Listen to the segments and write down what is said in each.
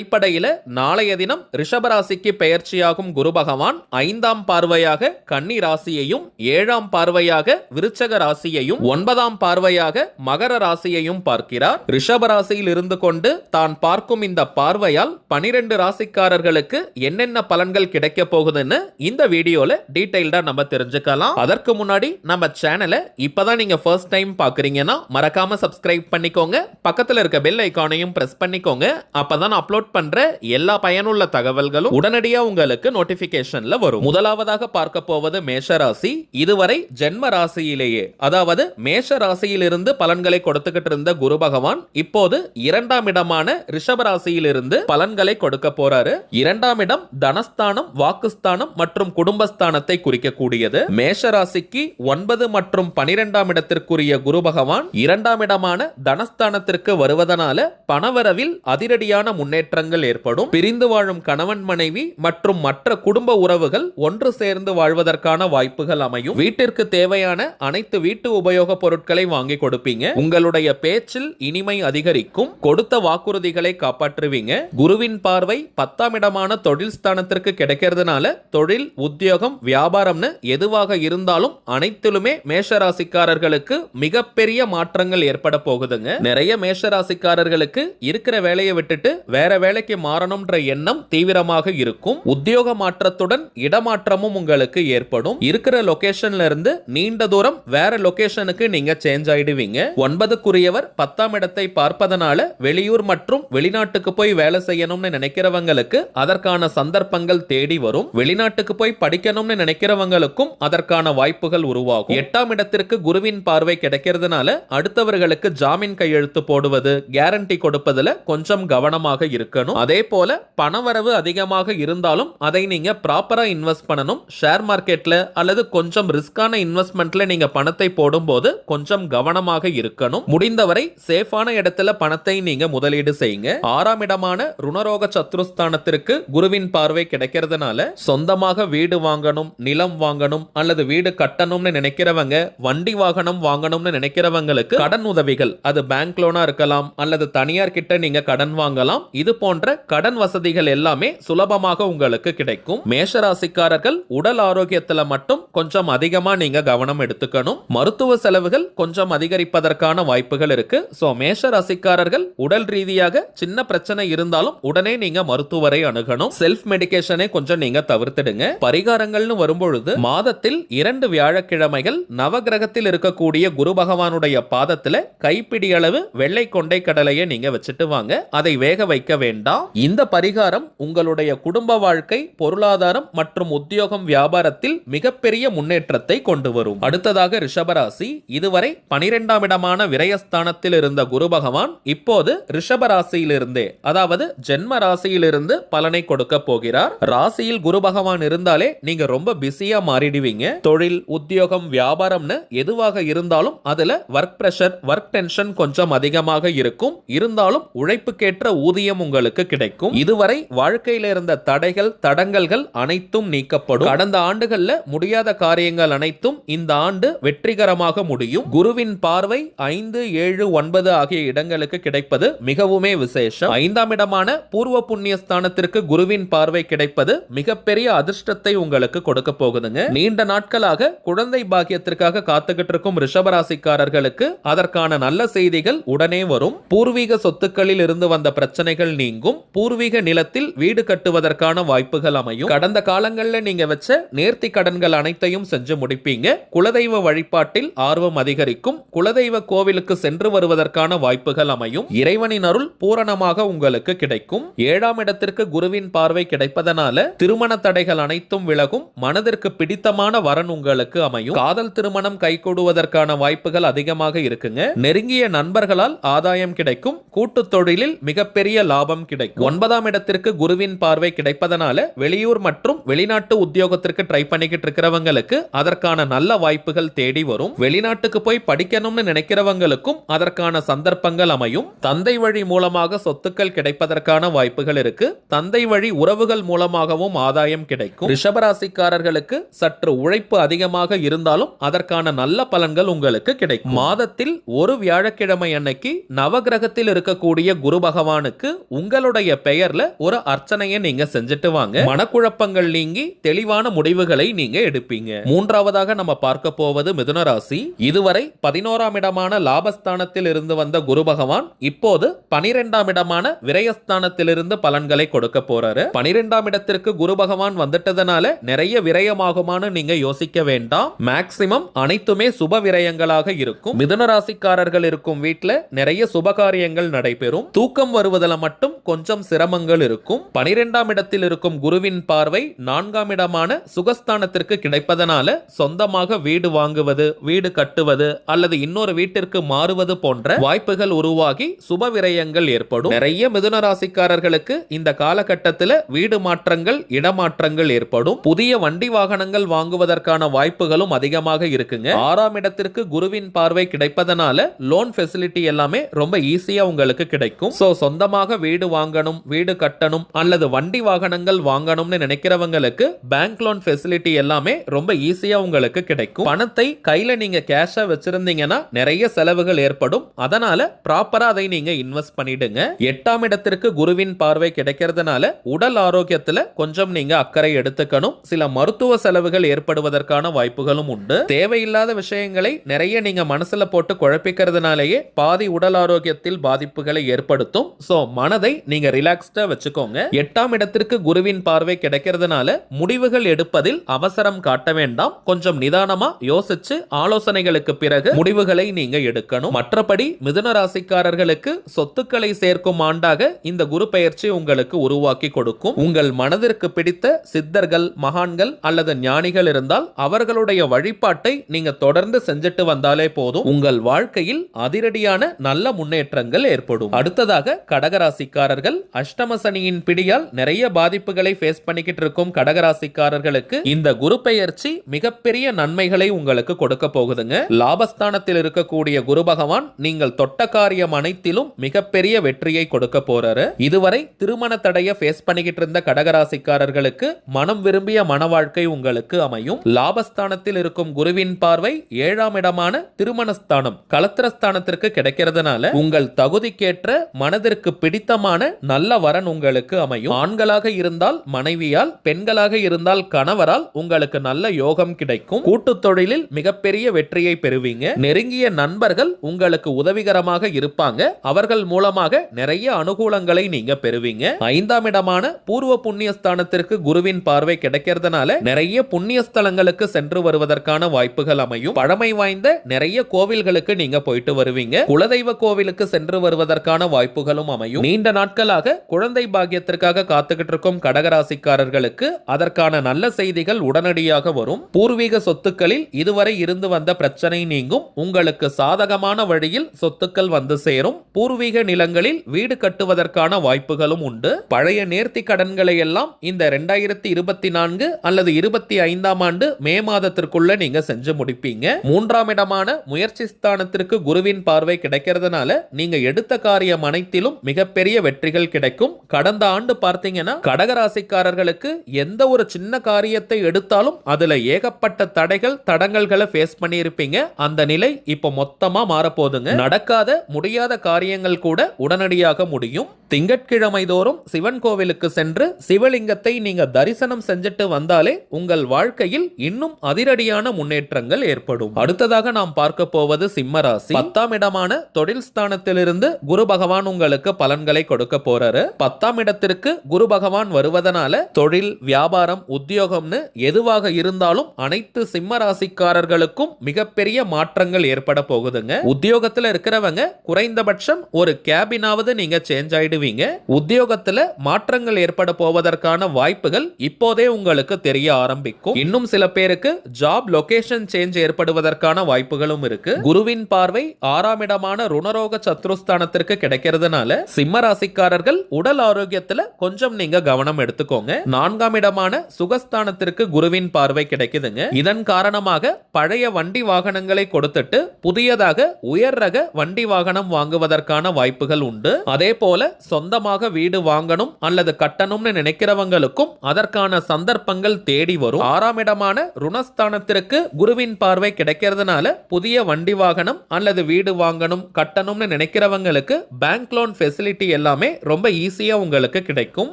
அடிப்படையில நாளைய தினம் ரிஷபராசிக்கு பெயர்ச்சியாகும் குரு பகவான் ஐந்தாம் பார்வையாக கன்னி ராசியையும் ஏழாம் பார்வையாக விருச்சக ராசியையும் ஒன்பதாம் பார்வையாக மகர ராசியையும் பார்க்கிறார். ரிஷப ராசியில் இருந்து கொண்டு தான் பார்க்கும் இந்த பார்வையால் பனிரெண்டு ராசிக்காரர்களுக்கு என்னென்ன பலன்கள் கிடைக்க போகுதுன்னு இந்த வீடியோல டீடைல்டா நம்ம தெரிஞ்சுக்கலாம். அதற்கு முன்னாடி நம்ம சேனலை இப்பதான் நீங்க ஃபர்ஸ்ட் டைம் பாக்குறீங்கன்னா மறக்காம சப்ஸ்கிரைப் பண்ணிக்கோங்க. பக்கத்துல இருக்க பெல் ஐக்கானையும் பிரஸ் பண்ணிக்கோங்க. அப்பதான் அப்லோட் பண்ற எல்லா பயனுள்ள தகவல்களும் உடனடியா உங்களுக்கு நோட்டிபிகேஷன்ல வரும். முதலாவதாக பார்க்க போவது மேஷ ராசி. இதுவரை ஜென்ம ராசியிலேயே அதாவது மேஷ ராசியிலிருந்து பலன்களை கொடுத்துக்கிட்டு இருந்த குரு பகவான் இப்போது இரண்டாம் இடமான ரிஷப ராசியிலிருந்து பலன்களை கொடுக்க போறாரு. இரண்டாம் இடம் தனஸ்தானம் வாக்குஸ்தானம் மற்றும் குடும்பஸ்தானத்தை குறிக்கக்கூடியது. மேஷ ராசிக்கு ஒன்பது மற்றும் பனிரெண்டாம் இடத்திற்குரிய குரு பகவான் இரண்டாம் இடமான தனஸ்தானத்திற்கு வருவதனால பணவரவில் அதிரடியான முன்னேற்றங்கள் ஏற்படும். பிரிந்து வாழும் கணவன் மனைவி மற்றும் மற்ற குடும்ப உறவுகள் ஒன்று சேர்ந்து வாழ்வதற்கான வாய்ப்புகள் அமையும். வீட்டிற்கு தேவையான அனைத்து வீட்டு உபயோக பொருட்களை வாங்கி கொடுப்பீங்க. உங்களுடைய பேச்சில் இனிமை அதிகரிக்கும். கொடுத்த வாக்குறுதிகளை காப்பாற்றுவீங்க. குருவின் பார்வை பத்தாம் இடமான தொழில் ஸ்தானத்திற்கு கிடைக்கிறதுனால தொழில் உத்தியோகம் வியாபாரம்னு எதுவாக இருந்தாலும் அனைத்திலுமே மேஷராசிக்காரர்களுக்கு மிகப்பெரிய மாற்றங்கள் ஏற்பட போகுதுங்க. நிறைய மேஷராசிக்காரர்களுக்கு இருக்கிற வேலையை விட்டுட்டு வேற வேலைக்கு மாறணும்ன்ற எண்ணம் தீவிரமாக இருக்கும். உத்தியோக மாற்றத்துடன் இடமாற்றமும் உங்களுக்கு ஏற்படும். இருக்கிற லொகேஷன்ல இருந்து நீண்ட தூரம் வேற லொகேஷனுக்கு நீங்க சேஞ்ச் ஆயிடுவீங்க. ஒன்பதுக்குரியவர் பத்தாம் இடத்தை பார்ப்பதனால வெளியூர் மற்றும் வெளிநாட்டுக்கு போய் வேலை செய்யணும்னு நினைக்கிறவங்களுக்கு அதற்கான சந்தர்ப்பங்கள் தேடி வரும். வெளிநாட்டுக்கு போய் படிக்கணும்னு நினைக்கிறவங்களுக்கும் அதற்கான வாய்ப்புகள் உருவாகும். எட்டாம் இடத்திற்கு குருவின் பார்வை கிடைக்கிறதுனால அடுத்தவர்களுக்கு ஜாமீன் கையெழுத்து போடுவது கேரண்டி கொடுப்பதுல கொஞ்சம் கவனமாக இருக்கும் இருக்கணும். அதே போல பணவரவு அதிகமாக இருந்தாலும் அதை நீங்க ப்ராப்பரா இன்வெஸ்ட் பண்ணணும். ஷேர் மார்க்கெட்ல அல்லது கொஞ்சம் ரிஸ்கான இன்வெஸ்ட்மெண்ட்ல நீங்க பணத்தை போடும்போது கொஞ்சம் கவனமாக இருக்கணும். முடிந்தவரை சேஃபான இடத்துல பணத்தை நீங்க முதலீடு செய்யுங்க. ஆறாம் இடமான ருணரோக சத்ருஸ்தானத்திற்கு குருவின் பார்வை கிடைக்கிறதுனால சொந்தமாக வீடு வாங்கணும் நிலம் வாங்கணும் அல்லது வீடு கட்டணும்னு நினைக்கிறவங்க வண்டி வாகனம் வாங்கணும்னு நினைக்கிறவங்களுக்கு கடன் உதவிகள் அது பேங்க் லோனா இருக்கலாம் அல்லது தனியார் கிட்ட நீங்க கடன் வாங்கலாம். இது போன்ற கடன் வசதிகள் எல்லாமே சுலபமாக உங்களுக்கு கிடைக்கும். மேஷராசிக்காரர்கள் உடல் ஆரோக்கியத்துல மட்டும் கொஞ்சம் அதிகமா நீங்க கவனம் எடுத்துக்கணும். மருத்துவ செலவுகள் கொஞ்சம் அதிகரிப்பதற்கான வாய்ப்புகள் இருக்கு. சோ மேஷராசிக்காரர்கள் உடல் ரீதியாக சின்ன பிரச்சனை இருந்தாலும் உடனே நீங்க மருத்துவரை அணுகணும். செல்ஃப் மெடிகேஷனை கொஞ்சம் நீங்க தவிர்த்திடுங்க. பரிகாரங்கள்னு வரும்பொழுது மாதத்தில் இரண்டு வியாழக்கிழமைகள் நவகிரகத்தில் இருக்கக்கூடிய குரு பகவானுடைய பாதத்துல கைப்பிடி அளவு வெள்ளை கொண்டை கடலையை நீங்க வச்சுட்டு வாங்க. அதை வேக வைக்க வேண்டும் இந்த பரிகாரம் உங்களுடைய குடும்ப வாழ்க்கை பொருளாதாரம் மற்றும் உத்தியோகம் வியாபாரத்தில் மிகப்பெரிய முன்னேற்றத்தை கொண்டு வரும். அடுத்ததாக ரிஷபராசி. இதுவரை பனிரெண்டாம் இடமான விரயஸ்தானத்தில் இருந்த குரு பகவான் இப்போது ரிஷபராசியிலிருந்தே அதாவது ஜென்ம ராசியிலிருந்து பலனை கொடுக்க போகிறார். ராசியில் குரு பகவான் இருந்தாலே நீங்க ரொம்ப பிஸியா மாறிடுவீங்க. தொழில் உத்தியோகம் வியாபாரம்னு எதுவாக இருந்தாலும் அதுல ஒர்க் பிரஷர் ஒர்க் டென்ஷன் கொஞ்சம் அதிகமாக இருக்கும். இருந்தாலும் உழைப்புக்கேற்ற ஊதியம் உங்களுக்கு கிடைக்கும். இதுவரை வாழ்க்கையில இருந்த தடைகள் தடங்கல்கள் அனைத்தும் நீக்கப்படும். கடந்த ஆண்டுகள்ல முடியாத காரியங்கள் அனைத்தும் இந்த ஆண்டு வெற்றிகரமாக முடியும். குருவின் பார்வை ஐந்து ஏழு ஒன்பது ஆகிய இடங்களுக்கு கிடைப்பது மிகவுமே விசேஷம். ஐந்தாம் இடமான பூர்வ புண்ணிய ஸ்தானத்திற்கு குருவின் பார்வை கிடைப்பது மிகப்பெரிய அதிர்ஷ்டத்தை உங்களுக்கு கொடுக்க போகுதுங்க. நீண்ட நாட்களாக குழந்தை பாக்கியத்திற்காக காத்துக்கிட்டு இருக்கும் ரிஷபராசிக்காரர்களுக்கு அதற்கான நல்ல செய்திகள் உடனே வரும். பூர்வீக சொத்துக்களில் இருந்து வந்த பிரச்சனைகள் நீ நீங்கும் பூர்வீக நிலத்தில் வீடு கட்டுவதற்கான வாய்ப்புகள் அமையும். கடந்த காலங்களில் நீங்க வச்ச நேர்த்தி கடன்கள் அனைத்தையும் செஞ்சு முடிப்பீங்க. குலதெய்வ வழிபாட்டில் ஆர்வம் அதிகரிக்கும். குலதெய்வ கோவிலுக்கு சென்று வருவதற்கான வாய்ப்புகள் அமையும். இறைவனின் அருள் பூரணமாக உங்களுக்கு கிடைக்கும். ஏழாம் இடத்திற்கு குருவின் பார்வை கிடைப்பதனால திருமண தடைகள் அனைத்தும் விலகும். மனதிற்கு பிடித்தமான வரன் உங்களுக்கு அமையும். காதல் திருமணம் கைகூடுவதற்கான வாய்ப்புகள் அதிகமாக இருக்குங்க. நெருங்கிய நண்பர்களால் ஆதாயம் கிடைக்கும். கூட்டு தொழிலில் மிகப்பெரிய லாபம் கிடைக்கும். ஒன்பதாம் இடத்திற்கு குருவின் பார்வை கிடைப்பதனால வெளியூர் மற்றும் வெளிநாட்டு உத்தியோகத்திற்கு ட்ரை பண்ணிக்கிட்டு இருக்கிறவங்களுக்கு அதற்கான நல்ல வாய்ப்புகள் தேடி வரும். வெளிநாட்டுக்கு போய் படிக்கணும்னு நினைக்கிறவங்களுக்கும் அதற்கான சந்தர்ப்பங்கள் அமையும். தந்தை வழி மூலமாக சொத்துக்கள் கிடைப்பதற்கான வாய்ப்புகள் இருக்கு. தந்தை வழி உறவுகள் மூலமாகவும் ஆதாயம் கிடைக்கும். ரிஷபராசிக்காரர்களுக்கு சற்று உழைப்பு அதிகமாக இருந்தாலும் அதற்கான நல்ல பலன்கள் உங்களுக்கு கிடைக்கும். மாதத்தில் ஒரு வியாழக்கிழமை அன்னைக்கு நவகிரகத்தில் இருக்கக்கூடிய குரு பகவானுக்கு உங்க உங்களுடைய பெயர்ல ஒரு அர்ச்சனையை நீங்க செஞ்சுட்டு வாங்க. மனக்குழப்பங்கள் நீங்கி தெளிவான முடிவுகளை நீங்க எடுப்பீங்க. மூன்றாவதாக நம்ம பார்க்க போவது மிதுன ராசி இதுவரை பதினோராம் இடமான லாபஸ்தானத்தில் இருந்து வந்த குரு பகவான் இப்போது பனிரெண்டாம் இடமான விரயஸ்தானத்திலிருந்து பலன்களை கொடுக்க போறாரு. பனிரெண்டாம் இடத்திற்கு குரு பகவான் வந்துட்டதுனால நிறைய விரயமாகுமான்னு நீங்க யோசிக்க வேண்டாம். மேக்சிமம் அனைத்துமே சுப விரயங்களாக இருக்கும். மிதுன ராசிக்காரர்கள் இருக்கும் வீட்டுல நிறைய சுபகாரியங்கள் நடைபெறும். தூக்கம் வருவதில் மட்டும் கொஞ்சம் சிரமங்கள் இருக்கும். பனிரெண்டாம் இடத்தில் இருக்கும் குருவின் பார்வை நான்காம் இடமான சுகஸ்தானத்திற்கு கிடைப்பதனால சொந்தமாக வீடு வாங்குவது வீடு கட்டுவது அல்லது இன்னொரு வீட்டிற்கு மாறுவது போன்ற வாய்ப்புகள் உருவாகி சுப விரயங்கள் ஏற்படும். நிறைய மிதுன ராசிக்காரர்களுக்கு இந்த காலகட்டத்தில் வீடு மாற்றங்கள் இடமாற்றங்கள் ஏற்படும். புதிய வண்டி வாகனங்கள் வாங்குவதற்கான வாய்ப்புகளும் அதிகமாக இருக்குங்க. ஆறாம் இடத்திற்கு குருவின் பார்வை கிடைப்பதனால லோன் ஃபெசிலிட்டி எல்லாமே ரொம்ப ஈஸியா உங்களுக்கு கிடைக்கும். சோ சொந்தமாக வீடு வாங்கணும் வீடு கட்டணும் அல்லது வண்டி வாகனங்கள் வாங்கணும்னு நினைக்கிறவங்களுக்கு பேங்க் லோன் ஃபெசிலிட்டி எல்லாமே ரொம்ப ஈஸியா உங்களுக்கு கிடைக்கும். பணத்தை கையில நீங்க கேஷா வச்சிருந்தீங்கன்னா நிறைய செலவுகள் ஏற்படும். அதனால ப்ராப்பரா அதை நீங்க இன்வெஸ்ட் பண்ணிடுங்க. எட்டாம் இடத்திற்கு குருவின் பார்வை கிடைக்கிறதுனால உடல் ஆரோக்கியத்துல கொஞ்சம் நீங்க அக்கறை எடுத்துக்கணும். சில மருத்துவ செலவுகள் ஏற்படுவதற்கான வாய்ப்புகளும் உண்டு. தேவையில்லாத விஷயங்களை நிறைய நீங்க மனசுல போட்டு குழப்பிக்கிறதுனாலேயே பாதி உடல் ஆரோக்கியத்தில் பாதிப்புகளை ஏற்படுத்தும். சோ மனதை நீங்க ரிலாக்ஸ்டா வச்சுக்கோங்க. எட்டாம் இடத்திற்கு குருவின் பார்வை கிடைக்கிறதுனால முடிவுகள் எடுப்பதில் அவசரம் காட்ட வேண்டாம். கொஞ்சம் நிதானமா யோசிச்சு ஆலோசனைகளுக்கு பிறகு முடிவுகளை நீங்க எடுக்கணும். மற்றபடி மிதுன ராசிக்காரர்களுக்கு சொத்துக்களை சேர்க்கும் ஆண்டாக இந்த குரு பயிற்சி உங்களுக்கு உருவாக்கி கொடுக்கும். உங்கள் மனதிற்கு பிடித்த சித்தர்கள் மகான்கள் அல்லது ஞானிகள் இருந்தால் அவர்களுடைய வழிபாட்டை நீங்க தொடர்ந்து செஞ்சுட்டு வந்தாலே போதும். உங்கள் வாழ்க்கையில் அதிரடியான நல்ல முன்னேற்றங்கள் ஏற்படும். அடுத்ததாக கடகராசிக்கார் ராசிக்காரர்கள் அஷ்டம சனியின் பிடியால் நிறைய பாதிப்புகளை ஃபேஸ் பண்ணிக்கிட்டு இருக்கும் கடகராசிக்காரர்களுக்கு இந்த குரு பெயர்ச்சி மிகப்பெரிய நன்மைகளை உங்களுக்கு கொடுக்க போகுதுங்க. லாபஸ்தானத்தில் இருக்கக்கூடிய குரு பகவான் நீங்கள் தொட்ட காரியம் அனைத்திலும் மிகப்பெரிய வெற்றியை கொடுக்க போறாரு. இதுவரை திருமண தடைய ஃபேஸ் பண்ணிக்கிட்டு இருந்த கடகராசிக்காரர்களுக்கு மனம் விரும்பிய மன வாழ்க்கை உங்களுக்கு அமையும். லாபஸ்தானத்தில் இருக்கும் குருவின் பார்வை ஏழாம் இடமான திருமணஸ்தானம் கலத்திரஸ்தானத்திற்கு கிடைக்கிறதுனால உங்கள் தகுதிக்கேற்ற மனதிற்கு பிடித்தமான நல்ல வரன் உங்களுக்கு அமையும். ஆண்களாக இருந்தால் மனைவியால் பெண்களாக இருந்தால் கணவரால் உங்களுக்கு நல்ல யோகம் கிடைக்கும். கூட்டு தொழிலில் மிகப்பெரிய வெற்றியை பெறுவீங்க. நெருங்கிய நண்பர்கள் உங்களுக்கு உதவிகரமாக இருப்பாங்க. அவர்கள் மூலமாக நிறைய அனுகூலங்களை நீங்க பெறுவீங்க. ஐந்தாம் இடமான பூர்வ புண்ணிய ஸ்தானத்திற்கு குருவின் பார்வை கிடைக்கிறதுனால நிறைய புண்ணிய ஸ்தலங்களுக்கு சென்று வருவதற்கான வாய்ப்புகள் அமையும். பழமை வாய்ந்த நிறைய கோவில்களுக்கு நீங்க போயிட்டு வருவீங்க. குலதெய்வ கோவிலுக்கு சென்று வருவதற்கான வாய்ப்புகளும் அமையும். நீண்ட நாட்களாக குழந்தை பாக்கியத்திற்காக காத்துக்கிட்டு இருக்கும் கடகராசிக்காரர்களுக்கு அதற்கான நல்ல செய்திகள் உடனடியாக வரும். பூர்வீக சொத்துக்களில் இதுவரை இருந்து வந்த பிரச்சனை நீங்கும். உங்களுக்கு சாதகமான வழியில் சொத்துக்கள் வந்து சேரும். பூர்வீக நிலங்களில் வீடு கட்டுவதற்கான வாய்ப்புகளும் உண்டு. பழைய நேர்த்தி கடன்களை எல்லாம் இந்த ரெண்டாயிரத்தி இருபத்தி நான்கு அல்லது இருபத்தி ஐந்தாம் ஆண்டு மே மாதத்திற்குள்ள நீங்க செஞ்சு முடிப்பீங்க. மூன்றாம் இடமான முயற்சி ஸ்தானத்திற்கு குருவின் பார்வை கிடைக்கிறதுனால நீங்க எடுத்த காரியம் அனைத்திலும் மிகப்பெரிய வெற்றிகள் கிடைக்கும். கடந்த ஆண்டு பார்த்தீங்கன்னா கடகராசிக்காரர்களுக்கு எந்த ஒரு சின்ன காரியத்தை எடுத்தாலும் அதுல ஏகப்பட்ட தடைகள் தடங்கல்களை ஃபேஸ் பண்ணியிருப்பீங்க. அந்த நிலை இப்போ மொத்தமா மாறப்போகுதுங்க. நடக்காத முடியாத காரியங்கள் கூட உடனடியாக முடியும். திங்கட்கிழமை தோறும் சிவன் கோவிலுக்கு சென்று சிவலிங்கத்தை நீங்க தரிசனம் செஞ்சுட்டு வந்தாலே உங்கள் வாழ்க்கையில் இன்னும் அதிரடியான முன்னேற்றங்கள் ஏற்படும். அடுத்ததாக நாம் பார்க்க போவது சிம்ம ராசி. பத்தாம் இடமான தொழில் ஸ்தானத்திலிருந்து குரு பகவான் உங்களுக்கு பலன்களை கொடுக்க போறாரு. பத்தாம் இடத்திற்கு குரு பகவான் வருவதனால தொழில் வியாபாரம் உத்தியோகம்னு எதுவாக இருந்தாலும் அனைத்து சிம்ம ராசிக்காரர்களுக்கும் மிகப்பெரிய மாற்றங்கள் ஏற்பட போகுதுங்க. உத்தியோகத்துல இருக்கிறவங்க குறைந்தபட்சம் ஒரு கேபினாவது நீங்க சேஞ்ச் ஆயிடுவீங்க. உத்தியோகத்துல மாற்றங்கள் ஏற்பட போவதற்கான வாய்ப்புகள் இப்போதே உங்களுக்கு தெரிய ஆரம்பிக்கும். இன்னும் சில பேருக்கு ஜாப் லொகேஷன் சேஞ்ச் ஏற்படுவதற்கான வாய்ப்புகளும் இருக்கு. குருவின் பார்வை ஆறாம் இடமான ருணரோக சத்ருஸ்தானத்திற்கு கிடைக்கிறதுனால சிம்ம ராசி ராசிக்காரர்கள் உடல் ஆரோக்கியத்துல கொஞ்சம் நீங்க கவனம் எடுத்துக்கோங்க. நான்காம் இடமான சுகஸ்தானத்திற்கு குருவின் பார்வை கிடைக்குதுங்க. இதன் காரணமாக பழைய வண்டி வாகனங்களை கொடுத்துட்டு புதியதாக உயர் ரக வண்டி வாகனம் வாங்குவதற்கான வாய்ப்புகள் உண்டு. அதே போல சொந்தமாக வீடு வாங்கணும் அல்லது கட்டணும்னு நினைக்கிறவங்களுக்கும் அதற்கான சந்தர்ப்பங்கள் தேடி வரும். ஆறாம் இடமான ருணஸ்தானத்திற்கு குருவின் பார்வை கிடைக்கிறதுனால புதிய வண்டி வாகனம் அல்லது வீடு வாங்கணும் கட்டணும்னு நினைக்கிறவங்களுக்கு பேங்க் லோன் ஃபெசிலிட்டி எல்லாம் எல்லாமே ரொம்ப ஈஸியாக உங்களுக்கு கிடைக்கும்.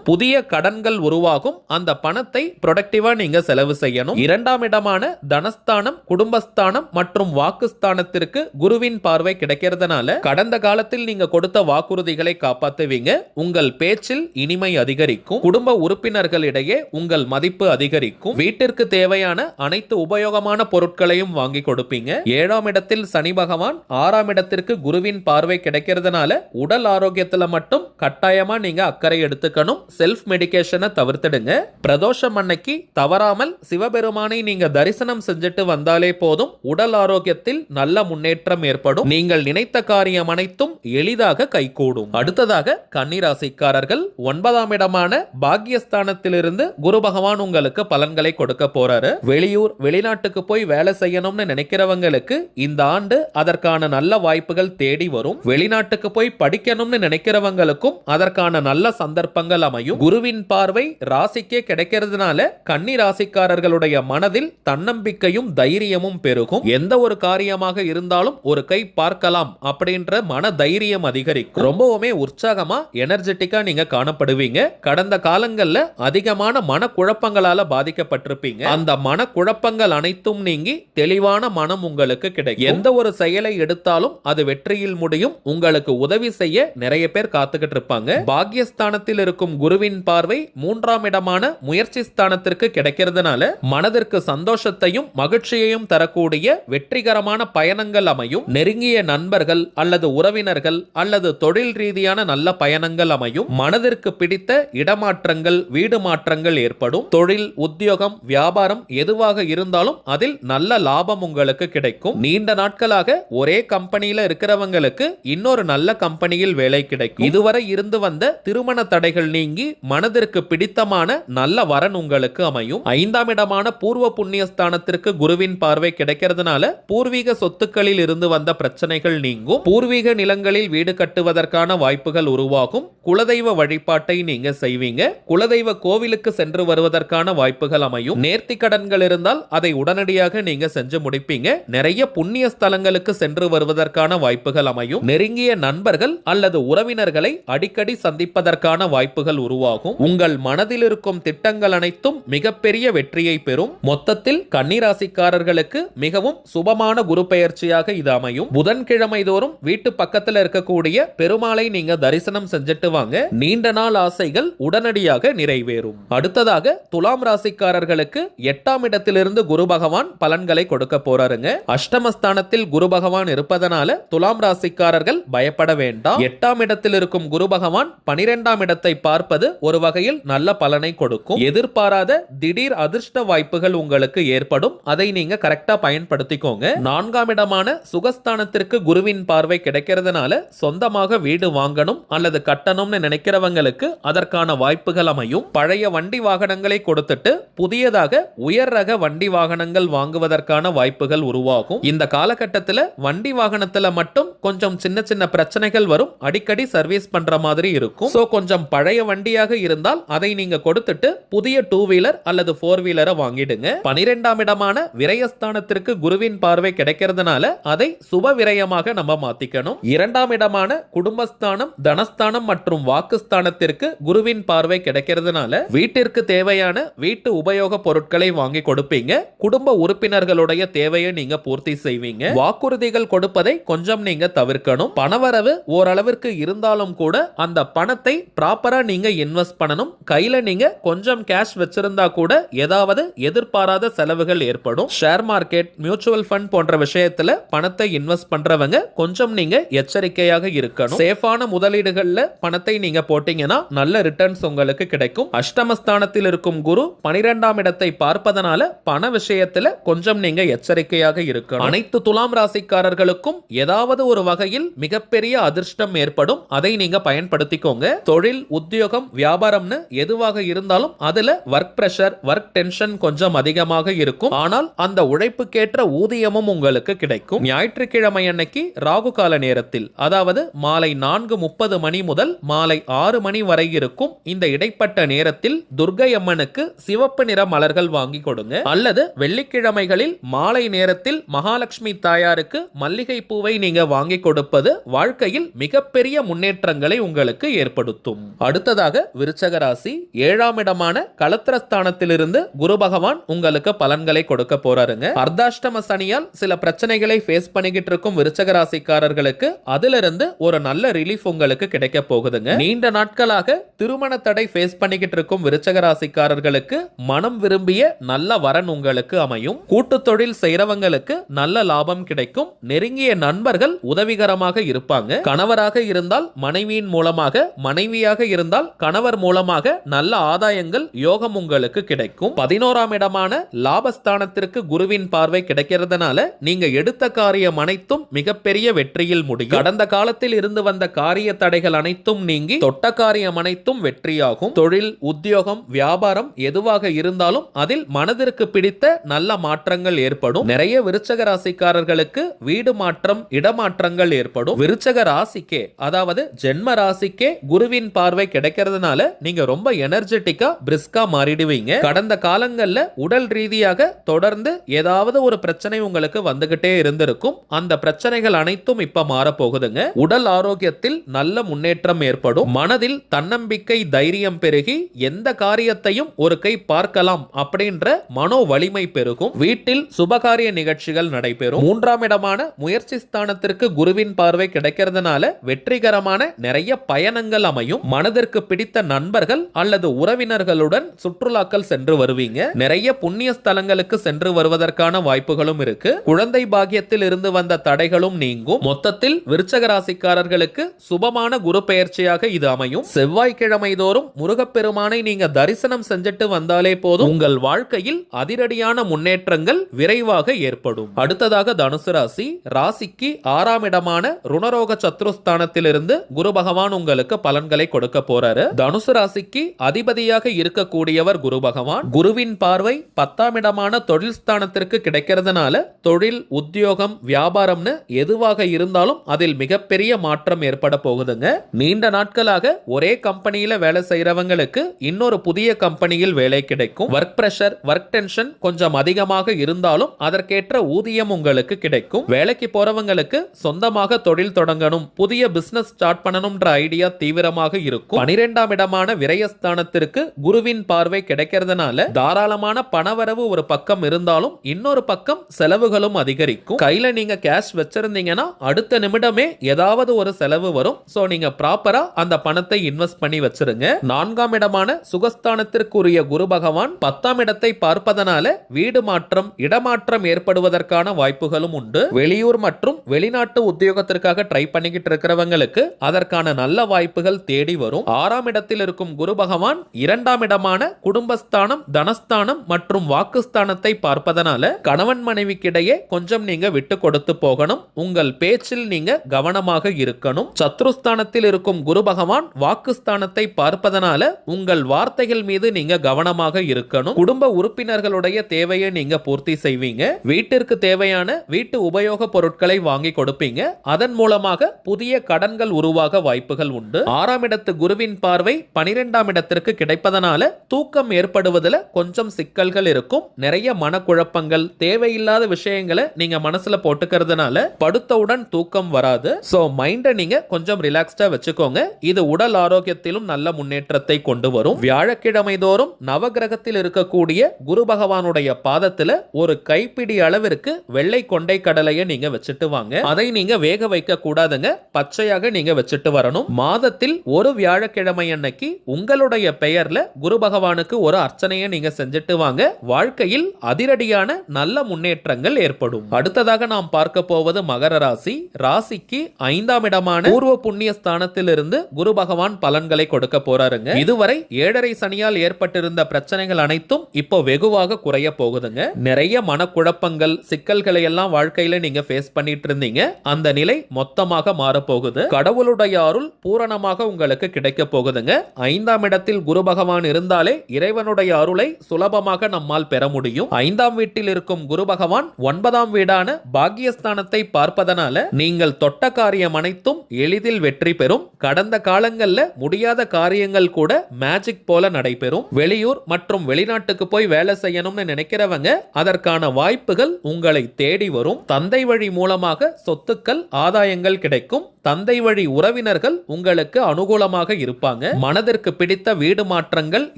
புதிய கடன்கள் உருவாகும். அந்த பணத்தை ப்ரொடக்டிவா நீங்க செலவு செய்யணும். இரண்டாம் இடமான தனஸ்தானம் குடும்பஸ்தானம் மற்றும் வாக்குஸ்தானத்திற்கு குருவின் பார்வை கிடைக்கிறதுனால கடந்த காலத்தில் நீங்க கொடுத்த வாக்குறுதிகளை காப்பாத்துவீங்க. உங்கள் பேச்சில் இனிமை அதிகரிக்கும். குடும்ப உறுப்பினர்களிடையே உங்கள் மதிப்பு அதிகரிக்கும். வீட்டிற்கு தேவையான அனைத்து உபயோகமான பொருட்களையும் வாங்கி கொடுப்பீங்க. ஏழாம் இடத்தில் சனி பகவான் ஆறாம் இடத்திற்கு குருவின் பார்வை கிடைக்கிறதுனால உடல் ஆரோக்கியத்துல மட்டும் கட்டாயமா நீங்க அக்கறை எடுத்துக்கணும். செல்ஃப் மெடிக்கேஷனை தவிர்த்துடுங்க. பிரதோஷம் அன்னைக்கு தவறாமல் சிவபெருமானை நீங்க தரிசனம் செஞ்சுட்டு வந்தாலே போதும். உடல் ஆரோக்கியத்தில் நல்ல முன்னேற்றம் ஏற்படும். நீங்கள் நினைத்த காரியம் அனைத்தும் எளிதாக கைகூடும். அடுத்ததாக கன்னிராசிக்காரர்கள் ஒன்பதாம் இடமான பாக்யஸ்தானத்திலிருந்து குரு பகவான் உங்களுக்கு பலன்களை கொடுக்க போறாரு. வெளியூர் வெளிநாட்டுக்கு போய் வேலை செய்யணும்னு நினைக்கிறவங்களுக்கு இந்த ஆண்டு அதற்கான நல்ல வாய்ப்புகள் தேடி வரும். வெளிநாட்டுக்கு போய் படிக்கணும்னு நினைக்கிறவங்களுக்கு நினைக்கிறவங்களுக்கும் அதற்கான நல்ல சந்தர்ப்பங்கள் அமையும். குருவின் பார்வை ராசிக்கே கிடைக்கிறதுனால கன்னி ராசிக்காரர்களுடைய மனதில் தன்னம்பிக்கையும் தைரியமும் பெருகும். எந்த ஒரு காரியமாக இருந்தாலும் ஒரு கை பார்க்கலாம் அப்படின்ற மன தைரியம் அதிகரிக்கும். ரொம்பவுமே உற்சாகமா எனர்ஜெட்டிக்கா நீங்க காணப்படுவீங்க. கடந்த காலங்கள்ல அதிகமான மனக்குழப்பங்களால பாதிக்கப்பட்டிருப்பீங்க. அந்த மனக்குழப்பங்கள் அனைத்தும் நீங்கி தெளிவான மனம் உங்களுக்கு கிடைக்கும். எந்த ஒரு செயலை எடுத்தாலும் அது வெற்றியில் முடியும். உங்களுக்கு உதவி செய்ய நிறைய பேர் காத்துக்கிட்டு இருப்பாங்க பாக்கியஸ்தானத்தில் இருக்கும் குருவின் பார்வை மூன்றாம் இடமான முயற்சி ஸ்தானத்திற்கு கிடைக்கிறதுனால மனதிற்கு சந்தோஷத்தையும் மகிழ்ச்சியையும் தரக்கூடிய வெற்றிகரமான பயணங்கள் அமையும். நெருங்கிய நண்பர்கள் அல்லது உறவினர்கள் அல்லது தொழில் ரீதியான நல்ல பயணங்கள் அமையும். மனதிற்கு பிடித்த இடமாற்றங்கள் வீடு மாற்றங்கள் ஏற்படும். தொழில் உத்தியோகம் வியாபாரம் எதுவாக இருந்தாலும் அதில் நல்ல லாபம் உங்களுக்கு கிடைக்கும். நீண்ட நாட்களாக ஒரே கம்பெனியில இருக்கிறவங்களுக்கு இன்னொரு நல்ல கம்பெனியில் வேலை கிடைக்கும். இதுவரை இருந்து வந்த திருமண தடைகள் நீங்கி மனதிற்கு பிடித்தமான நல்ல வரன் உங்களுக்கு அமையும். ஐந்தாம் இடமான பூர்வ புண்ணியஸ்தானத்திற்கு குருவின் பார்வை கிடைக்கிறதுனால பூர்வீக சொத்துக்களில் இருந்து வந்த பிரச்சனைகள் நீங்கும். பூர்வீக நிலங்களில் வீடு கட்டுவதற்கான வாய்ப்புகள் உருவாகும். குலதெய்வ வழிபாட்டை நீங்க செய்வீங்க. குலதெய்வ கோவிலுக்கு சென்று வருவதற்கான வாய்ப்புகள் அமையும். நேர்த்தி கடன்கள் இருந்தால் அதை உடனடியாக நீங்க செஞ்சு முடிப்பீங்க. நிறைய புண்ணிய ஸ்தலங்களுக்கு சென்று வருவதற்கான வாய்ப்புகள் அமையும். நெருங்கிய நண்பர்கள் அல்லது உறவினர்களை அடிக்கடி சந்திப்பதற்கான வாய்ப்புகள் உருவாகும். உங்கள் மனதில் இருக்கும் திட்டங்கள் அனைத்தும் மிகப்பெரிய வெற்றியை பெறும். மொத்தத்தில் கன்னிராசிக்காரர்களுக்கு மிகவும் சுபமான குரு பெயர்ச்சியாக இது அமையும். புதன்கிழமை தோறும் வீட்டு பக்கத்தில் இருக்கக்கூடிய பெருமாளை நீங்க தரிசனம் செஞ்சுட்டு வாங்க. நீண்ட நாள் ஆசைகள் உடனடியாக நிறைவேறும். அடுத்ததாக துலாம் ராசிக்காரர்களுக்கு எட்டாம் இடத்திலிருந்து குரு பகவான் பலன்களை கொடுக்க போறாருங்க. அஷ்டமஸ்தானத்தில் குரு பகவான் இருப்பதனால துலாம் ராசிக்காரர்கள் பயப்பட வேண்டாம். எட்டாம் இடத்தில் இருக்கும் குரு பகவான் பனிரெண்டாம் இடத்தை பார்ப்பது ஒரு வகையில் நல்ல பலனை கொடுக்கும். எதிர்பாராத திடீர் அதிர்ஷ்ட வாய்ப்புகள் உங்களுக்கு ஏற்படும். அதை நீங்க கரெக்டா பயன்படுத்திக்கோங்க. நான்காம் இடமான சுகஸ்தானத்திற்கு குருவின் பார்வை கிடைக்கிறதுனால சொந்தமாக வீடு வாங்கணும் அல்லது கட்டணும்னு நினைக்கிறவங்களுக்கு அதற்கான வாய்ப்புகள் அமையும். பழைய வண்டி வாகனங்களை கொடுத்துட்டு புதியதாக உயர் ரக வண்டி வாகனங்கள் வாங்குவதற்கான வாய்ப்புகள் உருவாகும். இந்த காலகட்டத்தில் வண்டி வாகனத்துல மட்டும் கொஞ்சம் சின்ன சின்ன பிரச்சனைகள் வரும். அடிக்கடி சர்வீஸ் பண்ற மாதிரி இருக்கும். சோ கொஞ்சம் பழைய வண்டியாக இருந்தால் அதை நீங்க கொடுத்துட்டு புதிய டூ வீலர் அல்லது ஃபோர் வீலரை வாங்கிடுங்க. பனிரெண்டாம் இடமான விரயஸ்தானத்திற்கு குருவின் பார்வை கிடைக்கிறதுனால அதை சுப விரயமாக நம்ம மாத்திக்கணும். இரண்டாம் இடமான குடும்பஸ்தானம் தனஸ்தானம் மற்றும் வாக்குஸ்தானத்திற்கு குருவின் பார்வை கிடைக்கிறதுனால வீட்டிற்கு தேவையான வீட்டு உபயோக பொருட்களை வாங்கி கொடுப்பீங்க. குடும்ப உறுப்பினர்களுடைய தேவையை நீங்க பூர்த்தி செய்வீங்க. வாக்குறுதிகள் கொடுப்பதை கொஞ்சம் நீங்க தவிர்க்கணும். பணவரவு ஓரளவிற்கு இருந்தாலும் கூட அந்த பணத்தை ப்ராப்பரா நீங்க இன்வெஸ்ட் பண்ணணும். கையில் நீங்க கொஞ்சம் கேஷ் வச்சிருந்தா கூட ஏதாவது எதிர்பாராத செலவுகள் ஏற்படும். ஷேர் மார்க்கெட் மியூச்சுவல் ஃபண்ட் போன்ற விஷயத்தில் பணத்தை இன்வெஸ்ட் பண்றவங்க கொஞ்சம் நீங்க எச்சரிக்கையாக இருக்கணும். சேஃபான முதலீடுகள்ல பணத்தை நீங்க போட்டீங்கன்னா நல்ல ரிட்டர்ன்ஸ் உங்களுக்கு கிடைக்கும். அஷ்டமஸ்தானத்தில் இருக்கும் குரு பனிரெண்டாம் இடத்தை பார்ப்பதனால பண விஷயத்தில் கொஞ்சம் நீங்க எச்சரிக்கையாக இருக்கணும். அனைத்து துலாம் ராசிக்காரர்களுக்கும் ஏதாவது ஒரு வகையில் மிகப்பெரிய அதிர்ஷ்டம் ஏற்படும். அதை நீங்கள் பயன்படுத்திக்கோங்க. தொழில் உத்தியோகம் வியாபாரம்னு எதுவாக இருந்தாலும் அதுல ஒர்க் பிரஷர் ஒர்க் டென்ஷன் கொஞ்சம் அதிகமாக இருக்கும். ஆனால் அந்த உழைப்புக்கேற்ற ஊதியமும் உங்களுக்கு கிடைக்கும். ஞாயிற்றுக்கிழமை அன்னைக்கு ராகு கால நேரத்தில் அதாவது மாலை நான்கு முப்பது மணி முதல் மாலை ஆறு மணி வரை இருக்கும். இந்த இடைப்பட்ட நேரத்தில் துர்கை அம்மனுக்கு சிவப்பு நிற மலர்கள் வாங்கி கொடுங்க. அல்லது வெள்ளிக்கிழமைகளில் மாலை நேரத்தில் மகாலட்சுமி தாயாருக்கு மல்லிகை பூவை நீங்க வாங்கி கொடுப்பது வாழ்க்கையில் மிகப்பெரிய முன்னேற்றங்கள் பலன்களை உங்களுக்கு ஏற்படுத்தும். அடுத்ததாக விருச்சக ராசி ஏழாம் இடமான களத்திரஸ்தானத்திலிருந்து குரு பகவான் உங்களுக்கு பலன்களை கொடுக்க போறாருங்க. அர்த்தாஷ்டம சனியால் சில பிரச்சனைகளை ஃபேஸ் பண்ணிக்கிட்டு இருக்கும் விருச்சக ராசிக்காரர்களுக்கு அதிலிருந்து ஒரு நல்ல ரிலீஃப் உங்களுக்கு கிடைக்க போகுதுங்க. நீண்ட நாட்களாக திருமண தடை ஃபேஸ் பண்ணிக்கிட்டு இருக்கும் விருச்சக ராசிக்காரர்களுக்கு மனம் விரும்பிய நல்ல வரன் உங்களுக்கு அமையும். கூட்டு தொழில் செய்றவங்களுக்கு நல்ல லாபம் கிடைக்கும். நெருங்கிய நண்பர்கள் உதவிகரமாக இருப்பாங்க. கணவராக இருந்தால் மனைவி மனைவியின் மூலமாக மனைவியாக இருந்தால் கணவர் மூலமாக நல்ல ஆதாயங்கள் யோகம் உங்களுக்கு கிடைக்கும். பதினோராம் இடமான லாபஸ்தானத்திற்கு குருவின் பார்வை கிடைக்கிறதுனால நீங்க எடுத்த காரியம் அனைத்தும் மிகப்பெரிய வெற்றியில் முடியும். கடந்த காலத்தில் இருந்து வந்த காரிய தடைகள் அனைத்தும் நீங்கி தொட்ட காரியம் அனைத்தும் வெற்றியாகும். தொழில் உத்தியோகம் வியாபாரம் எதுவாக இருந்தாலும் அதில் மனதிற்கு பிடித்த நல்ல மாற்றங்கள் ஏற்படும். நிறைய விருச்சக ராசிக்காரர்களுக்கு வீடு மாற்றம் இடமாற்றங்கள் ஏற்படும். விருச்சக ராசிக்கே அதாவது ஜென்ம ராசிக்கே குருவின் பார்வை கிடைக்கிறதுனால நீங்க ரொம்ப எனர்ஜெட்டிக்கா பிரிஸ்கா மாறிடுவீங்க. கடந்த காலங்கள்ல உடல் ரீதியாக தொடர்ந்து ஏதாவது ஒரு பிரச்சனை உங்களுக்கு வந்துகிட்டே இருந்திருக்கும். அந்த பிரச்சனைகள் அனைத்தும் இப்ப மாறப்போகுதுங்க. உடல் ஆரோக்கியத்தில் நல்ல முன்னேற்றம் ஏற்படும். மனதில் தன்னம்பிக்கை தைரியம் பெருகி எந்த காரியத்தையும் ஒரு கை பார்க்கலாம் அப்படின்ற மனோ வலிமை பெருகும். வீட்டில் சுபகாரிய நிகழ்ச்சிகள் நடைபெறும். மூன்றாம் இடமான முயற்சி ஸ்தானத்திற்கு குருவின் பார்வை கிடைக்கிறதுனால வெற்றிகரமான நிறைய பயணங்கள் அமையும். மனதிற்கு பிடித்த நண்பர்கள் அல்லது உறவினர்களுடன் சுற்றுலாக்கள் சென்று வருவீங்க. நிறைய புண்ணிய ஸ்தலங்களுக்கு சென்று வருவதற்கான வாய்ப்புகளும் இருக்கு. குழந்தை பாக்கியத்தில் இருந்து வந்த தடைகளும் நீங்கும். மொத்தத்தில் விருச்சக ராசிக்காரர்களுக்கு சுபமான குரு பெயர்ச்சியாக இது அமையும். செவ்வாய்க்கிழமை தோறும் முருகப்பெருமானை நீங்க தரிசனம் செஞ்சுட்டு வந்தாலே போதும். உங்கள் வாழ்க்கையில் அதிரடியான முன்னேற்றங்கள் விரைவாக ஏற்படும். அடுத்ததாக தனுசு ராசி. ராசிக்கு ஆறாம் இடமான ருணரோக சத்ருஸ்தானத்திலிருந்து குரு பகவான் உங்களுக்கு பலன்களை கொடுக்க போறாரு. தனுசு ராசிக்கு அதிபதியாக இருக்கக்கூடியவர் குரு பகவான் குருவின் பார்வை பத்தாம் இடமான தொழில் ஸ்தானத்திற்கு கிடைக்கிறதுனால தொழில் உத்தியோகம் வியாபாரம்னு எதுவாக இருந்தாலும் அதில் மிகப்பெரிய மாற்றம் ஏற்பட போகுதுங்க. நீண்ட நாட்களாக ஒரே கம்பெனியில வேலை செய்யறவங்களுக்கு இன்னொரு புதிய கம்பெனியில் வேலை கிடைக்கும். ஒர்க் பிரஷர் ஒர்க் டென்ஷன் கொஞ்சம் அதிகமாக இருந்தாலும் அதற்கேற்ற ஊதியம் உங்களுக்கு கிடைக்கும். வேலைக்கு போறவங்களுக்கு சொந்தமாக தொழில் தொடங்கணும் புதிய பிசினஸ் ஸ்டார்ட் பண்ணணும்ன்ற ஐடியா தீவிரமாக இருக்கும். பனிரெண்டாம் இடமான விரயஸ்தானத்திற்கு குருவின் பார்வை கிடைக்கிறதுனால தாராளமான பணவரவு ஒரு பக்கம் இருந்தாலும் இன்னொரு பக்கம் செலவுகளும் அதிகரிக்கும். கையில நீங்க கேஷ் வச்சிருந்தீங்கன்னா அடுத்த நிமிடமே ஏதாவது ஒரு செலவு வரும். சோ நீங்க ப்ராப்பரா அந்த பணத்தை இன்வெஸ்ட் பண்ணி வச்சிருங்க. நான்காம் இடமான சுகஸ்தானத்திற்குரிய குரு பகவான் பத்தாம் இடத்தை பார்ப்பதனால வீடு மாற்றம் இடமாற்றம் ஏற்படுவதற்கான வாய்ப்புகளும் உண்டு. வெளியூர் மற்றும் வெளிநாட்டு உத்தியோகத்திற்காக ட்ரை பண்ணிக்கிட்டு இருக்கிறவங்களுக்கு அதற்கான நல்ல வாய்ப்புகள் தேடி வரும். ஆறாம் இடத்தில் இருக்கும் குரு பகவான் இரண்டாம் இடமான குடும்பஸ்தானம் தனஸ்தானம் மற்றும் வாக்குஸ்தானத்தை பார்ப்பதனால கணவன் மனைவிக்கிடையே கொஞ்சம் நீங்க விட்டு கொடுத்து போகணும். உங்கள் பேச்சில் நீங்க கவனமாக இருக்கணும். சத்ருஸ்தானத்தில் இருக்கும் குரு பகவான் வாக்குஸ்தானத்தை பார்ப்பதனால உங்கள் வார்த்தைகள் மீது நீங்க கவனமாக இருக்கணும். குடும்ப உறுப்பினர்களுடைய தேவையை நீங்க பூர்த்தி செய்வீங்க. வீட்டிற்கு தேவையான வீட்டு உபயோக பொருட்களை வாங்கி கொடுப்பீங்க. அதன் மூலமாக புதிய கடன்கள் உருவாக வாய்ப்புகள் உண்டு. ஆறாம் இடத்து குருவின் பார்வை பனிரெண்டாம் இடத்திற்கு கிடைப்பதனால தூக்கம் ஏற்படுவதில் கொஞ்சம் சிக்கல்கள் இருக்கும். நிறைய மனக்குழப்பங்கள் தேவையில்லாத விஷயங்களை நீங்க மனசுல போட்டுக்கிறதுனால படுத்தவுடன் தூக்கம் வராது. சோ மைண்டை நீங்க கொஞ்சம் ரிலாக்ஸ்டா வச்சுக்கோங்க. இது உடல் ஆரோக்கியத்திலும் நல்ல முன்னேற்றத்தை கொண்டு வரும். வியாழக்கிழமை தோறும் நவகிரகத்தில் இருக்கக்கூடிய குரு பகவானுடைய பாதத்துல ஒரு கைப்பிடி அளவிற்கு வெள்ளை கொண்டை கடலையை நீங்க வச்சுட்டு வாங்க. அதை நீங்க வேக வைக்க கூடாதுங்க. பச்சையாக நீங்க வச்சுட்டு வரணும். மாதத்தில் ஒரு வியாழக்கிழமை அன்னைக்கு உங்களுடைய பெயர்ல குரு பகவானுக்கு ஒரு அர்ச்சனையை நீங்க செஞ்சுட்டு வாங்க. வாழ்க்கையில் அதிரடியான நல்ல முன்னேற்றங்கள் ஏற்படும். அடுத்ததாக நாம் பார்க்க போவது மகர ராசி. ராசிக்கு ஐந்தாம் இடமான பூர்வ புண்ணிய ஸ்தானத்திலிருந்து குரு பகவான் பலன்களை கொடுக்க போறாருங்க. இதுவரை ஏழரை சனியால் ஏற்பட்டிருந்த பிரச்சனைகள் அனைத்தும் இப்போ வெகுவாக குறைய போகுதுங்க. நிறைய மனக்குழப்பங்கள் சிக்கல்களை எல்லாம் வாழ்க்கையில நீங்க ஃபேஸ் பண்ணிட்டு இருந்தீங்க. அந்த நிலை மொத்தமாக மாறப்போகுது கடவுளுடைய அருள் பூரணமாக உங்களுக்கு கிடைக்கப் போகுதுங்க. ஐந்தாம் இடத்தில் குரு பகவான் இருந்தாலே இறைவனுடைய அருளை சுலபமாக நம்மால் பெற முடியும். ஐந்தாம் வீட்டில் இருக்கும் குரு பகவான் ஒன்பதாம் வீடான பாக்கியஸ்தானத்தை பார்ப்பதனால நீங்கள் தொட்ட காரியம் அனைத்தும் எளிதில் வெற்றி பெறும். கடந்த காலங்கள்ல முடியாத காரியங்கள் கூட மேஜிக் போல நடைபெறும். வெளியூர் மற்றும் வெளிநாட்டுக்கு போய் வேலை செய்யணும்னு நினைக்கிறவங்க அதற்கான வாய்ப்புகள் உங்களை தேடி வரும். தந்தை வழி மூலமாக சொத்துக்கள் ஆதாயங்கள் கிடைக்கும். தந்தை வழி உறவினர்கள் உங்களுக்கு அனுகூலமாக இருப்பாங்க. மனதிற்கு பிடித்த வீடு மாற்றங்கள்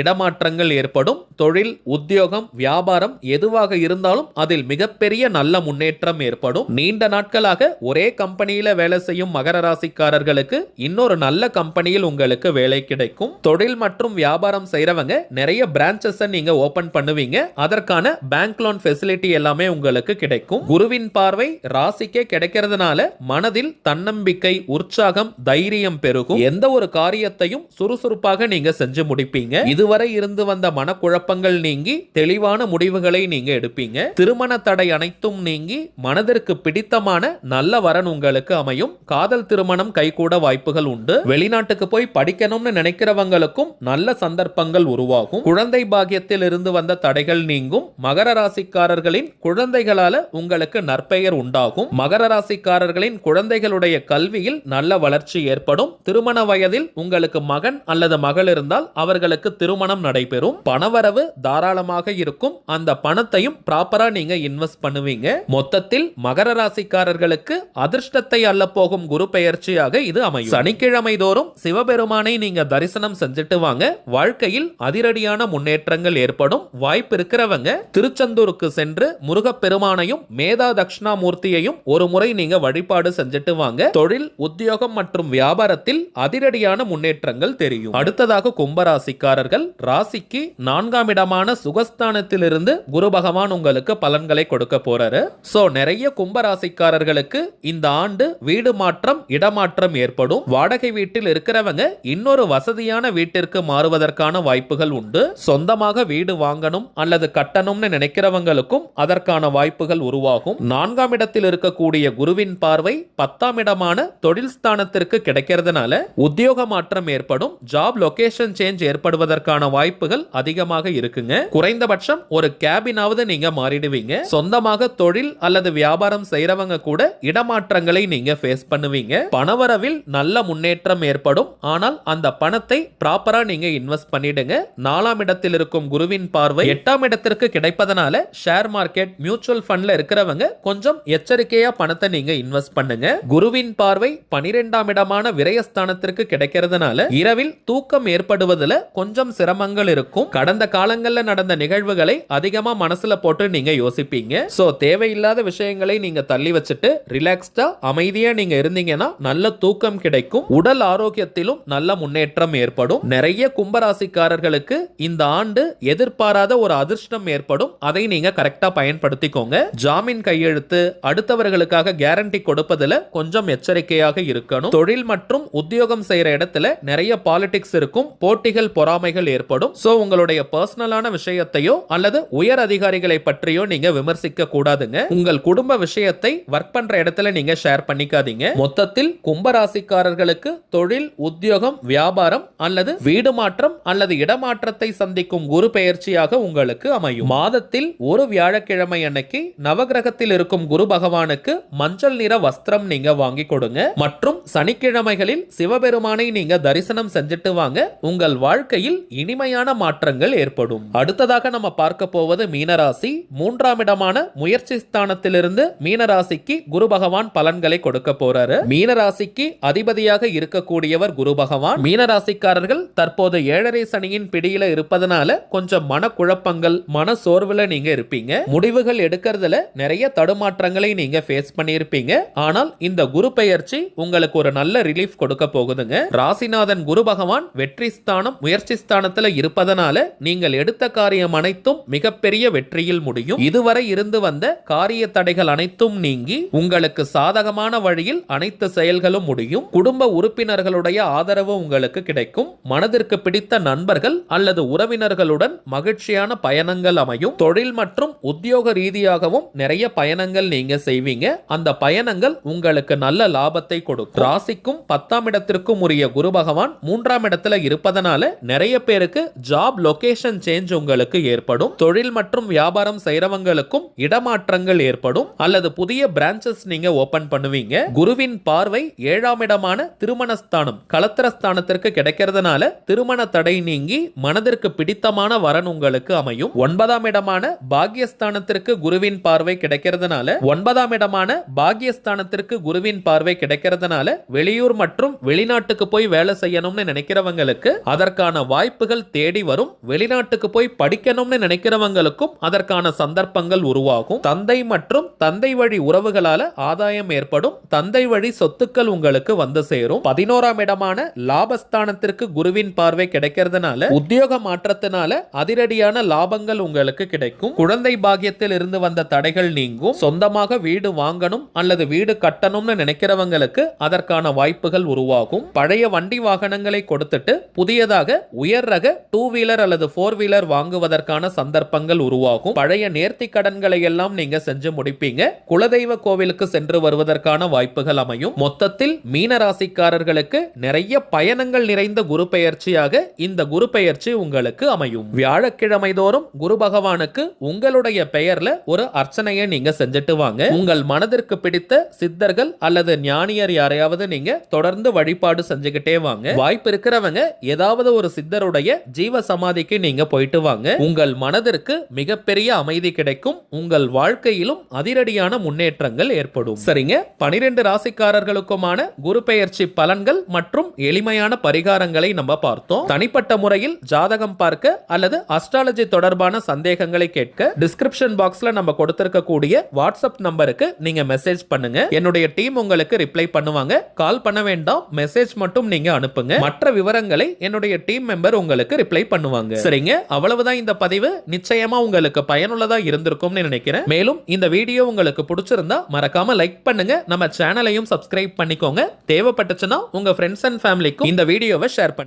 இடமாற்றங்கள் ஏற்படும். தொழில் உத்தியோகம் வியாபாரம் எதுவாக இருந்தாலும் அதில் மிகப்பெரிய நல்ல முன்னேற்றம் ஏற்படும். நீண்ட நாட்களாக ஒரே கம்பெனியில வேலை செய்யும் மகர ராசிக்காரர்களுக்கு இன்னொரு நல்ல கம்பெனியில் உங்களுக்கு வேலை கிடைக்கும். தொழில் மற்றும் வியாபாரம் செய்யறவங்க நிறைய பிரான்ச்சஸ் நீங்க ஓபன் பண்ணுவீங்க. அதற்கான பேங்க் லோன் ஃபெசிலிட்டி எல்லாமே உங்களுக்கு கிடைக்கும். குருவின் பார்வை ராசிக்கே கிடைக்கிறதுனால மனதில் தன்னம்பிக்கை உற்சாகம் தைரியம் பெருகும். எந்த ஒரு காரியத்தையும் சுறுசுறுப்பாக நீங்க செஞ்சு முடிப்பீங்க. இதுவரை இருந்து வந்த மனக்குழப்பங்கள் நீங்கி தெளிவான முடிவுகளை நீங்க எடுப்பீங்க. திருமண தடை அனைத்தும் நீங்கி மனதிற்கு பிடித்தமான நல்ல வரன் உங்களுக்கு அமையும். காதல் திருமணம் கைகூட வாய்ப்புகள் உண்டு. வெளிநாட்டுக்கு போய் படிக்கணும்னு நினைக்கிறவங்களுக்கும் நல்ல சந்தர்ப்பங்கள் உருவாகும். குழந்தை பாகியத்தில் இருந்து வந்த தடைகள் நீங்கும். மகர ராசிக்காரர்களின் குழந்தைகளால உங்களுக்கு நற்பெயர் உண்டாகும். மகர ராசிக்காரர்களின் குழந்தைகளுடைய கல்வி கல்வியில் நல்ல வளர்ச்சி ஏற்படும். திருமண வயதில் உங்களுக்கு மகன் அல்லது மகள் இருந்தால் அவர்களுக்கு திருமணம் நடைபெறும். பணவரவு தாராளமாக இருக்கும். அந்த பணத்தையும் ப்ராப்பரா நீங்க இன்வெஸ்ட் பண்ணுவீங்க. மொத்தத்தில் மகர ராசிக்காரர்களுக்கு அதிர்ஷ்டத்தை அல்ல போகும் குரு பெயர்ச்சியாக இது அமையும். சனிக்கிழமை தோறும் சிவபெருமானை நீங்க தரிசனம் செஞ்சுட்டு வாங்க. வாழ்க்கையில் அதிரடியான முன்னேற்றங்கள் ஏற்படும். வாய்ப்பு இருக்கிறவங்க திருச்செந்தூருக்கு சென்று முருகப்பெருமானையும் மேதா தட்சிணாமூர்த்தியையும் ஒரு முறை நீங்க வழிபாடு செஞ்சுட்டு வாங்க. தொழில் உத்தியோகம் மற்றும் வியாபாரத்தில் அதிரடியான முன்னேற்றங்கள் தெரியும். அடுத்ததாக கும்பராசிக்காரர்கள் ராசிக்கு நான்காம் இடமான சுகஸ்தானத்திலிருந்து குரு பகவான் உங்களுக்கு பலன்களை கொடுக்க போறாரு. சோ நிறைய கும்பராசிக்காரர்களுக்கு இந்த ஆண்டு வீடு மாற்றம் இடமாற்றம் ஏற்படும். வாடகை வீட்டில் இருக்கிறவங்க இன்னொரு வசதியான வீட்டிற்கு மாறுவதற்கான வாய்ப்புகள் உண்டு. சொந்தமாக வீடு வாங்கணும் அல்லது கட்டணும்னு நினைக்கிறவங்களுக்கும் அதற்கான வாய்ப்புகள் உருவாகும். நான்காம் இடத்தில் இருக்கக்கூடிய குருவின் பார்வை பத்தாம் இடமான தொழில் ஸ்தானத்திற்கு கிடைக்கிறதுனால உத்தியோக மாற்றம் ஏற்படும் ஜாப் லொகேஷன் சேஞ்ச் ஏற்படுவதற்கான வாய்ப்புகள் அதிகமாக இருக்குங்க. குறைந்தபட்சம் ஒரு கேபினாவது நீங்க மாறிடுவீங்க. சொந்தமாக தொழில் அல்லது வியாபாரம் செய்யறவங்க கூட இடமாற்றங்களை நீங்க ஃபேஸ் பண்ணுவீங்க. பணவரவில் நல்ல முன்னேற்றம் ஏற்படும். ஆனால் அந்த பணத்தை ப்ராப்பரா நீங்க இன்வெஸ்ட் பண்ணிடுங்க. நாலாம் இடத்தில் இருக்கும் குருவின் பார்வை எட்டாம் இடத்திற்கு கிடைப்பதனால ஷேர் மார்க்கெட் மியூச்சுவல் ஃபண்ட்ல இருக்கிறவங்க கொஞ்சம் எச்சரிக்கையா பணத்தை நீங்க இன்வெஸ்ட் பண்ணுங்க. குருவின் பார்வை பனிரெண்டாம் இடமான விரயஸ்தானத்திற்கு கிடைக்கிறதுனால இரவில் தூக்கம் ஏற்படுவதில் கொஞ்சம் சிரமங்கள் இருக்கும். கடந்த காலங்கள்ல நடந்த நிகழ்வுகளை அதிகமா மனசுல போட்டு நீங்க யோசிப்பீங்க. சோ தேவையில்லாத விஷயங்களை நீங்க தள்ளி வச்சுட்டு ரிலாக்ஸ்டா அமைதியா நீங்க இருந்தீங்கன்னா நல்ல தூக்கம் கிடைக்கும். உடல் ஆரோக்கியத்திலும் நல்ல முன்னேற்றம் ஏற்படும். நிறைய கும்பராசிக்காரர்களுக்கு இந்த ஆண்டு எதிர்பாராத ஒரு அதிர்ஷ்டம் ஏற்படும். அதை நீங்க கரெக்டா பயன்படுத்திக்கோங்க. ஜாமீன் கையெழுத்து அடுத்தவர்களுக்காக கேரண்டி கொடுப்பதுல கொஞ்சம் எச்சரிக்கை எச்சரிக்கையாக இருக்கணும். தொழில் மற்றும் உத்தியோகம் செய்யற இடத்துல நிறைய பாலிடிக்ஸ் இருக்கும். போட்டிகள் பொறாமைகள் ஏற்படும். சோ உங்களுடைய பர்சனலான விஷயத்தையோ அல்லது உயர் அதிகாரிகளை பற்றியோ நீங்க விமர்சிக்க கூடாதுங்க. உங்கள் குடும்ப விஷயத்தை ஒர்க் பண்ற இடத்துல நீங்க ஷேர் பண்ணிக்காதீங்க. மொத்தத்தில் கும்பராசிக்காரர்களுக்கு தொழில் உத்தியோகம் வியாபாரம் அல்லது வீடு மாற்றம் அல்லது இடமாற்றத்தை சந்திக்கும் குரு பெயர்ச்சியாக உங்களுக்கு அமையும். மாதத்தில் ஒரு வியாழக்கிழமை அன்னைக்கு நவகிரகத்தில் இருக்கும் குரு பகவானுக்கு மஞ்சள் நிற வஸ்திரம் நீங்க வாங்கி கொடுங்க. மற்றும் சனிக்கிழமைகளில் சிவபெருமானை நீங்க தரிசனம் செஞ்சுட்டு வாங்க. உங்கள் வாழ்க்கையில் இனிமையான மாற்றங்கள் ஏற்படும். அடுத்ததாக நம்ம பார்க்க போவது மீனராசி. மூன்றாம் இடமான முயற்சி ஸ்தானத்திலிருந்து மீனராசிக்கு குரு பகவான் பலன்களை கொடுக்க போறாரு. மீனராசிக்கு அதிபதியாக இருக்கக்கூடியவர் குரு பகவான். மீனராசிக்காரர்கள் தற்போது ஏழரை சனியின் பிடியில இருப்பதனால கொஞ்சம் மனக்குழப்பங்கள் மன சோர்வுல நீங்க இருப்பீங்க. முடிவுகள் எடுக்கிறதுல நிறைய தடுமாற்றங்களை நீங்க ஃபேஸ் பண்ணியிருப்பீங்க. ஆனால் இந்த குரு பெயர்ச்சி உங்களுக்கு ஒரு நல்ல ரிலீஃப் கொடுக்க போகுதுங்க. ராசிநாதன் குரு பகவான் வெற்றி ஸ்தானம் முயற்சி ஸ்தானத்துல இருப்பதனால நீங்கள் எடுத்த காரியம் அனைத்தும் மிகப்பெரிய வெற்றியில் முடியும். இதுவரை இருந்து வந்த காரிய தடைகள் அனைத்தும் நீங்கி உங்களுக்கு சாதகமான வழியில் அனைத்து செயல்களும் முடியும். குடும்ப உறுப்பினர்களுடைய ஆதரவு உங்களுக்கு கிடைக்கும். மனதிற்கு பிடித்த நண்பர்கள் அல்லது உறவினர்களுடன் மகிழ்ச்சியான பயணங்கள் அமையும். தொழில் மற்றும் உத்தியோக ரீதியாகவும் நிறைய பயணங்கள் நீங்க செய்வீங்க. அந்த பயணங்கள் உங்களுக்கு நல்ல லாபத்தை கொடுக்கும். ராசிக்கும் பத்தாம் இடத்திற்கும் உரிய குரு பகவான் மூன்றாம் இடத்துல இருப்பதனால நிறைய பேருக்கு ஜாப் லொகேஷன் சேஞ்ச் உங்களுக்கு ஏற்படும். தொழில் மற்றும் வியாபாரம் செய்றவங்களுக்கும் இடமாற்றங்கள் ஏற்படும். அல்லது புதிய பிரான்ச்சஸ் நீங்க ஓபன் பண்ணுவீங்க. குருவின் பார்வை ஏழாம் இடமான திருமணஸ்தானம் கலத்திரஸ்தானத்திற்கு கிடைக்கிறதுனால திருமண தடை நீங்கி மனதிற்கு பிடித்தமான வரன் உங்களுக்கு அமையும். ஒன்பதாம் இடமான பாக்யஸ்தானத்திற்கு குருவின் பார்வை கிடைக்கிறதுனால ஒன்பதாம் இடமான பாக்யஸ்தானத்திற்கு குருவின் பார்வை கிடை கிடைக்கிறதுனால வெளியூர் மற்றும் வெளிநாட்டுக்கு போய் வேலை செய்யணும்னு நினைக்கிறவங்களுக்கு அதற்கான வாய்ப்புகள் தேடி வரும். வெளிநாட்டுக்கு போய் படிக்கணும்னு நினைக்கிறவங்களுக்கும் அதற்கான சந்தர்ப்பங்கள் உருவாகும். தந்தை மற்றும் தந்தை வழி உறவுகளால ஆதாயம் ஏற்படும். தந்தை வழி சொத்துக்கள் உங்களுக்கு வந்து சேரும். பதினோராம் இடமான லாபஸ்தானத்திற்கு குருவின் பார்வை கிடைக்கிறதுனால உத்தியோக மாற்றத்தினால அதிரடியான லாபங்கள் உங்களுக்கு கிடைக்கும். குழந்தை பாகியத்தில் இருந்து வந்த தடைகள் நீங்கும். சொந்தமாக வீடு வாங்கணும் அல்லது வீடு கட்டணும்னு நினைக்கிறவங்களுக்கு அதற்கான வாய்ப்புகள் உருவாகும். பழைய வண்டி வாகனங்களை கொடுத்துட்டு புதியதாக உயர் ரக டூ வீலர் அல்லது ஃபோர் வீலர் வாங்குவதற்கான சந்தர்ப்பங்கள் உருவாகும். பழைய நேர்த்தி கடன்களை எல்லாம் நீங்க செஞ்சு முடிப்பீங்க. குலதெய்வ கோவிலுக்கு சென்று வருவதற்கான வாய்ப்புகள் அமையும். மொத்தத்தில் மீன ராசிக்காரர்களுக்கு நிறைய பயணங்கள் நிறைந்த குரு பெயர்ச்சியாக இந்த குரு பெயர்ச்சி உங்களுக்கு அமையும். வியாழக்கிழமை தோறும் குரு பகவானுக்கு உங்களுடைய பெயர்ல ஒரு அர்ச்சனையை நீங்க செஞ்சுட்டு வாங்க. உங்கள் மனதிற்கு பிடித்த சித்தர்கள் அல்லது ஞானி ஞானியர் யாரையாவது நீங்க தொடர்ந்து வழிபாடு செஞ்சுக்கிட்டே வாங்க. வாய்ப்பு இருக்கிறவங்க ஏதாவது ஒரு சித்தருடைய ஜீவ சமாதிக்கு நீங்க போயிட்டு வாங்க. உங்கள் மனதிற்கு மிகப்பெரிய அமைதி கிடைக்கும். உங்கள் வாழ்க்கையிலும் அதிரடியான முன்னேற்றங்கள் ஏற்படும். சரிங்க? பனிரெண்டு ராசிக்காரர்களுக்குமான குரு பெயர்ச்சி பலன்கள் மற்றும் எளிமையான பரிகாரங்களை நம்ம பார்த்தோம். தனிப்பட்ட முறையில் ஜாதகம் பார்க்க அல்லது அஸ்ட்ராலஜி தொடர்பான சந்தேகங்களை கேட்க டிஸ்கிரிப்ஷன் பாக்ஸ்ல நம்ம கொடுத்திருக்கக்கூடிய வாட்ஸ்அப் நம்பருக்கு நீங்க மெசேஜ் பண்ணுங்க. என்னுடைய டீம் உங்களுக்கு ரிப்ளை ரிப்ளை பண்ணுவாங்க. கால் பண்ண வேண்டாம். மெசேஜ் மட்டும் நீங்க அனுப்புங்க. மற்ற விவரங்களை என்னுடைய டீம் மெம்பர் உங்களுக்கு ரிப்ளை பண்ணுவாங்க. சரிங்க? அவ்வளவுதான் இந்த பதிவு. நிச்சயமா உங்களுக்கு பயனுள்ளதா இருந்திருக்கும்னு நினைக்கிறேன். மேலும் இந்த வீடியோ உங்களுக்கு பிடிச்சிருந்தா மறக்காம லைக் பண்ணுங்க. நம்ம சேனலையும் சப்ஸ்கிரைப் பண்ணிக்கோங்க. தேவைப்பட்டுச்சுன்னா உங்க ஃப்ரெண்ட்ஸ் அண்ட் ஃபேமிலிக்கும் இந்த வீடியோவை ஷேர் பண்ணுங்க